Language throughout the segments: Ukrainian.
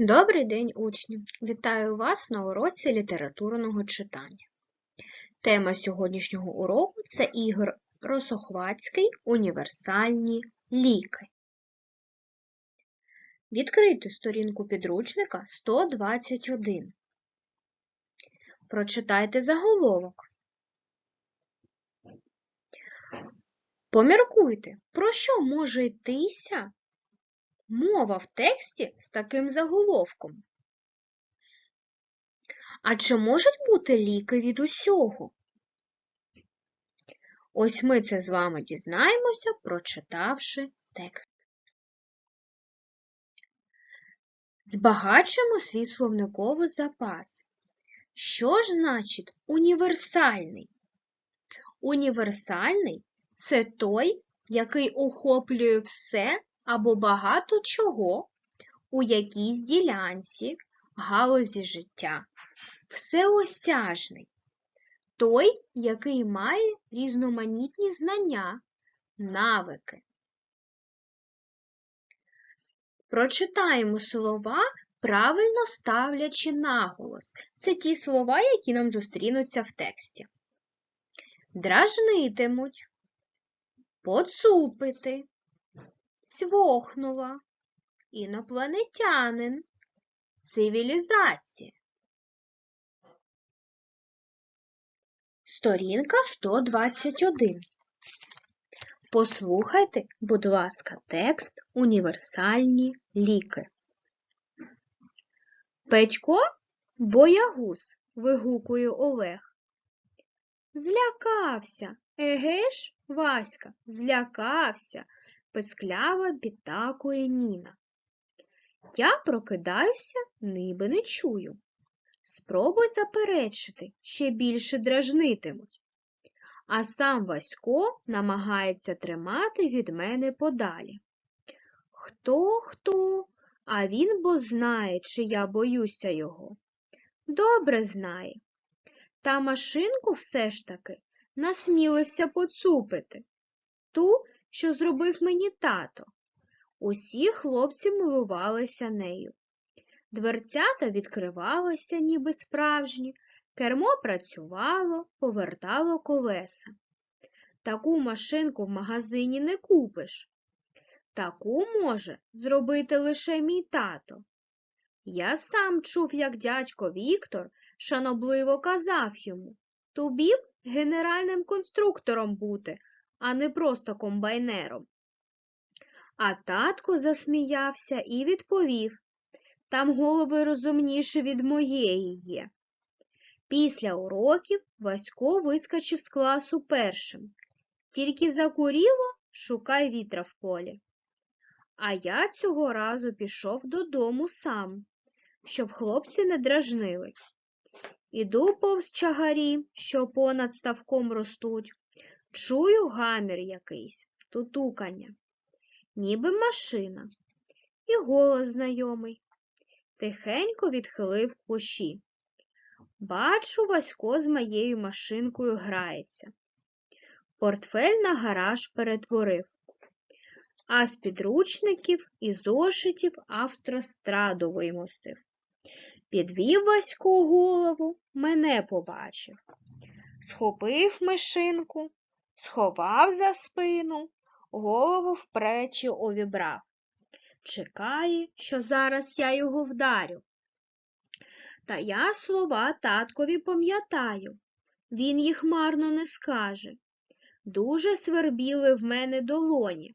Добрий день, учні! Вітаю вас на уроці літературного читання. Тема сьогоднішнього уроку це Ігор Росохватський Універсальні ліки. Відкрийте сторінку підручника 121. Прочитайте заголовок. Поміркуйте, про що може йтися мова в тексті з таким заголовком. А чи можуть бути ліки від усього? Ось ми це з вами дізнаємося, прочитавши текст. Збагачуємо свій словниковий запас. Що ж значить універсальний? Універсальний це той, який охоплює все або багато чого у якійсь ділянці, галузі життя, всеосяжний, той, який має різноманітні знання, навики. Прочитаємо слова, правильно ставлячи наголос. Це ті слова, які нам зустрінуться в тексті. Дражнитимуть, поцупити, цвохнула, інопланетянин, цивілізація. Сторінка 121. Послухайте, будь ласка, текст Універсальні ліки. Петько боягуз, вигукує Олег. Злякався. Еге ж, Васька, злякався пискляво підтакує Ніна. Я прокидаюся, ніби не чую. Спробуй заперечити, ще більше дражнитимуть. А сам Васько намагається тримати від мене подалі. Хто, хто, а він бо знає, чи я боюся його. Добре знає. Та машинку все ж таки насмілився поцупити. Ту, що зробив мені тато. Усі хлопці милувалися нею. Дверцята відкривалися, ніби справжні, кермо працювало, повертало колеса. Таку машинку в магазині не купиш. Таку може зробити лише мій тато. Я сам чув, як дядько Віктор шанобливо казав йому тобі б генеральним конструктором бути, а не просто комбайнером. А татко засміявся і відповів там голови розумніші від моєї є. Після уроків Васько вискочив з класу першим. Тільки закуріло, шукай вітра в полі. А я цього разу пішов додому сам, щоб хлопці не дражнили. Іду повз чагарі, що понад ставком ростуть, Чую гамір якийсь, тутукання, ніби машина, і голос знайомий. Тихенько відхилив кущі. Бачу, Васько з моєю машинкою грається. Портфель на гараж перетворив, а з підручників і зошитів автостраду вимостив. Підвів Васько голову, мене побачив, схопив машинку, сховав за спину, голову в плечі увібрав. Чекає, що зараз я його вдарю. Та я слова таткові пам'ятаю, він їх марно не скаже. Дуже свербіли в мене долоні.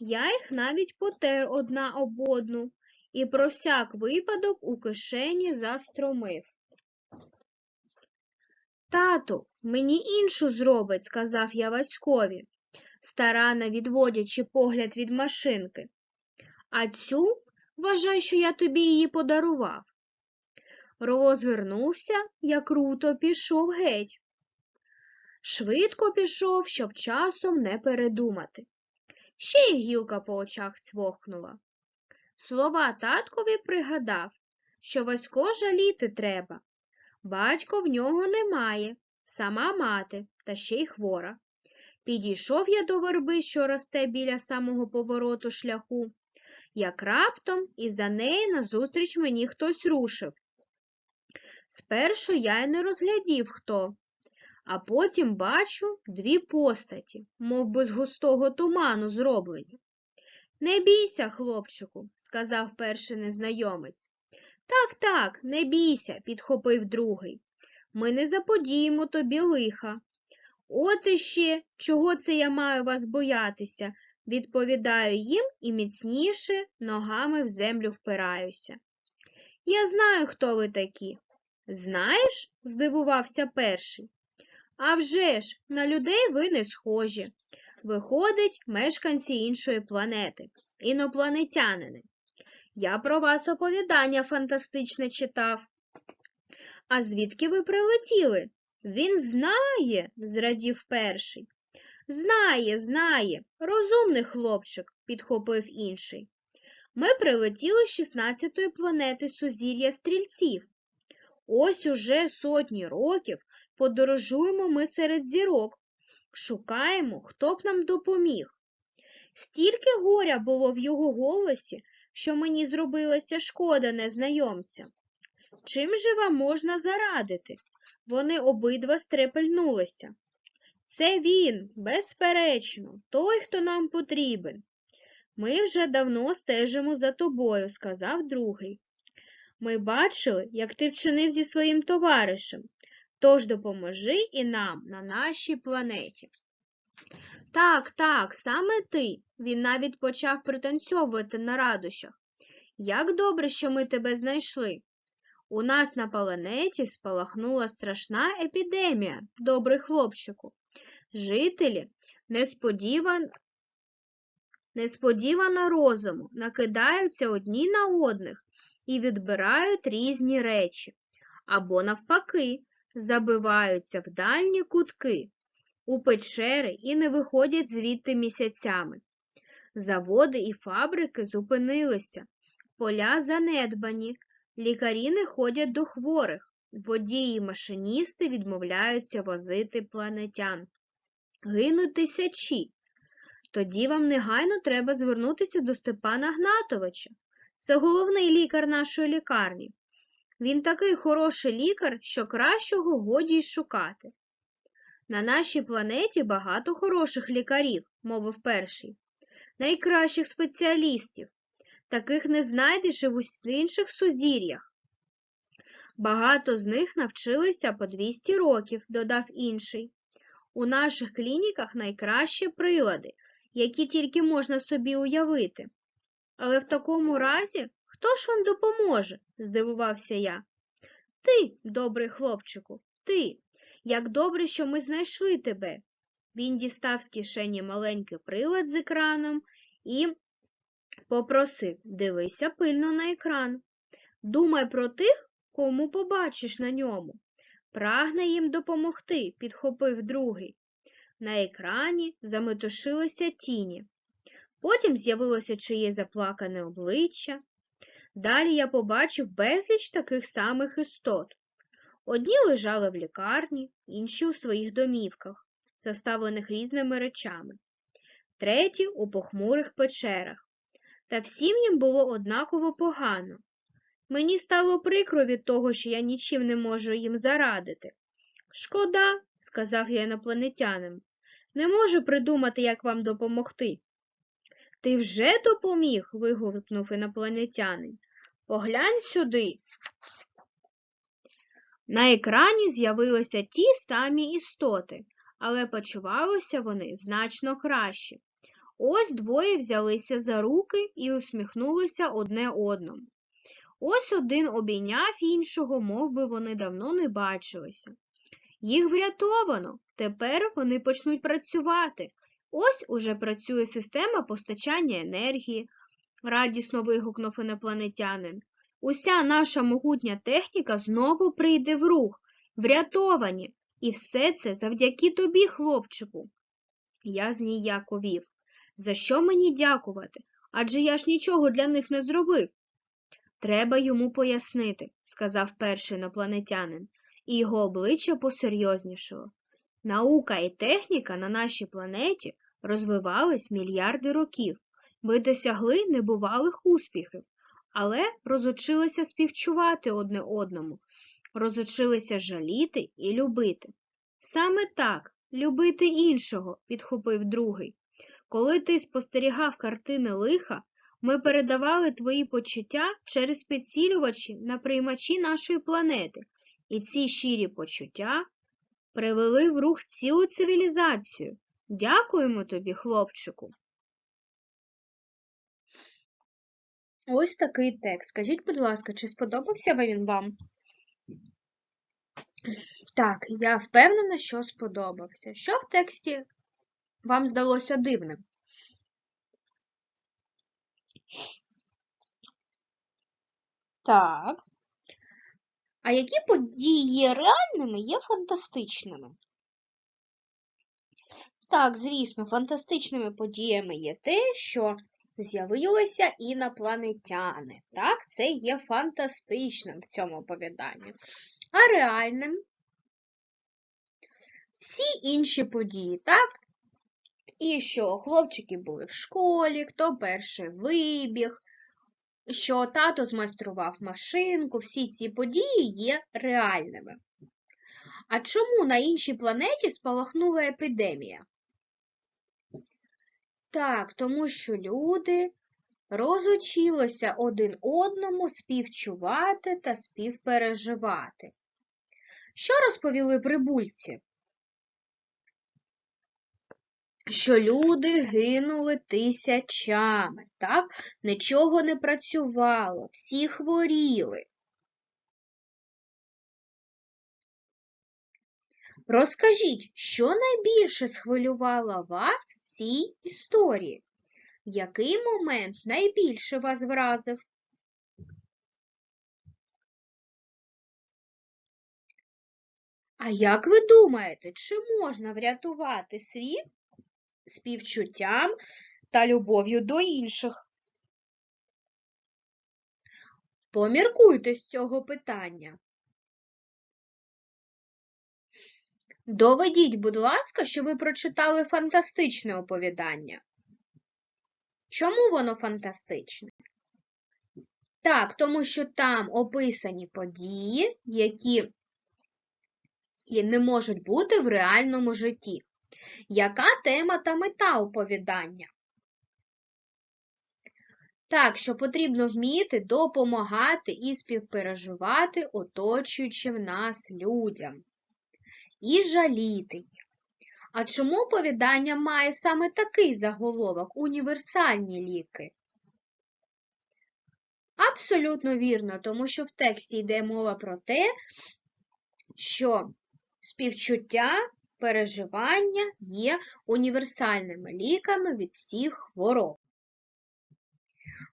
Я їх навіть потер одна об одну і про всяк випадок у кишені застромив. Тату, мені іншу зробить, сказав я Васькові, старано відводячи погляд від машинки. А цю вважай, що я тобі її подарував. Розвернувся, як круто пішов геть. Швидко пішов, щоб часом не передумати. Ще й гілка по очах цвохнула. Слова таткові пригадав, що Васько жаліти треба. Батько в нього немає, сама мати, та ще й хвора. Підійшов я до верби, що росте біля самого повороту шляху, як раптом із-за неї назустріч мені хтось рушив. Спершу я й не розглядів хто, а потім бачу дві постаті, мов би з густого туману зроблені. Не бійся, хлопчику, сказав перший незнайомець. Так, так, не бійся, підхопив другий. Ми не заподіємо тобі лиха. От іще, чого це я маю вас боятися, відповідаю їм і міцніше ногами в землю впираюся. Я знаю, хто ви такі. Знаєш? здивувався перший. «А вже ж, на людей ви не схожі. Виходить, мешканці іншої планети, інопланетянини. Я про вас оповідання фантастичне читав. А звідки ви прилетіли? Він знає, зрадів перший. Знає, знає, розумний хлопчик, підхопив інший. Ми прилетіли з 16-ї планети сузір'я стрільців. Ось уже сотні років подорожуємо ми серед зірок, шукаємо, хто б нам допоміг. Стільки горя було в його голосі, що мені зробилося шкода незнайомця. Чим же вам можна зарадити? Вони обидва стрепельнулися. Це він, безперечно, той, хто нам потрібен. Ми вже давно стежимо за тобою, сказав другий. Ми бачили, як ти вчинив зі своїм товаришем, тож допоможи і нам на нашій планеті. Так, так, саме ти. Він навіть почав пританцьовувати на радощах. Як добре, що ми тебе знайшли. У нас на планеті спалахнула страшна епідемія, добрий хлопчику. Жителі несподіван... несподівано розуму накидаються одні на одних і відбирають різні речі, або, навпаки, забиваються в дальні кутки, у печери і не виходять звідти місяцями. Заводи і фабрики зупинилися, поля занедбані, лікарі не ходять до хворих, водії і машиністи відмовляються возити планетян. Гинуть тисячі. Тоді вам негайно треба звернутися до Степана Гнатовича. Це головний лікар нашої лікарні. Він такий хороший лікар, що кращого годі й шукати. На нашій планеті багато хороших лікарів, мовив перший, найкращих спеціалістів. Таких не знайдеш і в інших сузір'ях. Багато з них навчилися по 200 років, додав інший. У наших клініках найкращі прилади, які тільки можна собі уявити. Але в такому разі хто ж вам допоможе? здивувався я. Ти, добрий хлопчику, ти. Як добре, що ми знайшли тебе. Він дістав з кишені маленький прилад з екраном і попросив дивися пильно на екран. Думай про тих, кому побачиш на ньому. Прагне їм допомогти, підхопив другий. На екрані заметушилися тіні. Потім з'явилося чиє заплакане обличчя. Далі я побачив безліч таких самих істот. Одні лежали в лікарні, інші у своїх домівках, заставлених різними речами, треті у похмурих печерах. Та всім їм було однаково погано. Мені стало прикро від того, що я нічим не можу їм зарадити. Шкода, сказав я інопланетянам, не можу придумати, як вам допомогти. Ти вже допоміг? вигукнув інопланетянин. Поглянь сюди. На екрані з'явилися ті самі істоти, але почувалися вони значно краще. Ось двоє взялися за руки і усміхнулися одне одному. Ось один обійняв іншого, мов би вони давно не бачилися. Їх врятовано, тепер вони почнуть працювати. Ось уже працює система постачання енергії, радісно вигукнув інопланетянин. Уся наша могутня техніка знову прийде в рух, врятовані, і все це завдяки тобі, хлопчику. Я зніяковів. За що мені дякувати? Адже я ж нічого для них не зробив. Треба йому пояснити, сказав перший інопланетянин, і його обличчя посерйознішало. Наука і техніка на нашій планеті розвивались мільярди років. Ви досягли небувалих успіхів, але розучилися співчувати одне одному, розучилися жаліти і любити. Саме так, любити іншого, підхопив другий. Коли ти спостерігав картини лиха, ми передавали твої почуття через підсилювачі на приймачі нашої планети, і ці щирі почуття привели в рух цілу цивілізацію. Дякуємо тобі, хлопчику. Ось такий текст. Скажіть, будь ласка, чи сподобався він вам? Так, я впевнена, що сподобався. Що в тексті вам здалося дивним? Так. А які події є реальними, є фантастичними? Так, звісно, фантастичними подіями є те, що з'явилися інопланетяни. Так, це є фантастичним в цьому оповіданні. А реальним всі інші події, так? І що хлопчики були в школі, хто перший вибіг, що тато змайстрував машинку, всі ці події є реальними. А чому на іншій планеті спалахнула епідемія? Так, тому що люди розучилися один одному співчувати та співпереживати. Що розповіли прибульці? Що люди гинули тисячами, так? Нічого не працювало, всі хворіли. Розкажіть, що найбільше схвилювало вас в цій історії? Який момент найбільше вас вразив? А як ви думаєте, чи можна врятувати світ співчуттям та любов'ю до інших? Поміркуйте з цього питання. Доведіть, будь ласка, що ви прочитали фантастичне оповідання. Чому воно фантастичне? Так, тому що там описані події, які не можуть бути в реальному житті. Яка тема та мета оповідання? Так, що потрібно вміти допомагати і співпереживати оточуючим нас людям і жаліти їх. А чому оповідання має саме такий заголовок універсальні ліки? Абсолютно вірно, тому що в тексті йде мова про те, що співчуття, переживання є універсальними ліками від всіх хвороб.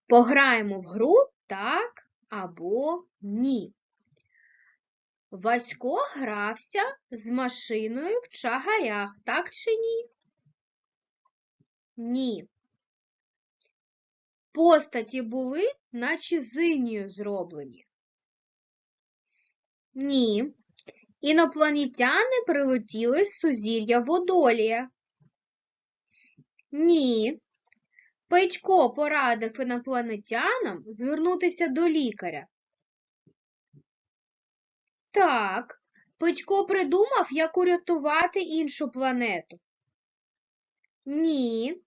Пограємо в гру так або ні. Васько грався з машиною в чагарях, так чи ні? Ні. Постаті були, наче зинію зроблені. Ні. Інопланетяни прилетіли з сузір'я Водолія. Ні. Петько порадив інопланетянам звернутися до лікаря. Так, Петько придумав, як урятувати іншу планету. Ні.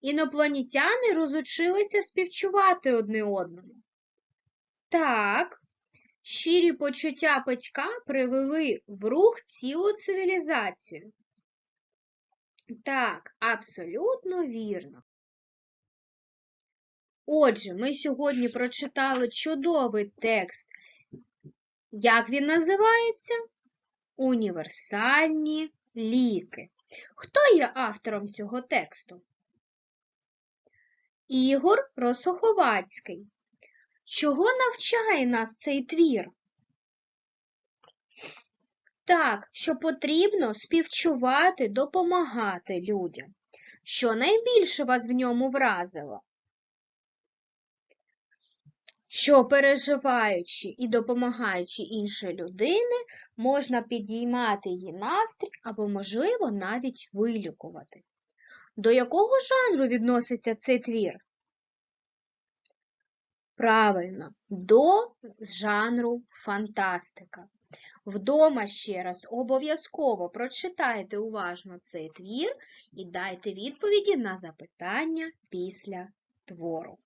Інопланетяни розучилися співчувати одне одному. Так, щирі почуття Петька привели в рух цілу цивілізацію. Так, абсолютно вірно. Отже, ми сьогодні прочитали чудовий текст як він називається? Універсальні ліки. Хто є автором цього тексту? Ігор Росоховацький. Чого навчає нас цей твір? Так, що потрібно співчувати, допомагати людям. Що найбільше вас в ньому вразило? що переживаючи і допомагаючи іншій людині, можна підіймати її настрій або, можливо, навіть вилікувати. До якого жанру відноситься цей твір? Правильно, до жанру фантастика. Вдома ще раз обов'язково прочитайте уважно цей твір і дайте відповіді на запитання після твору.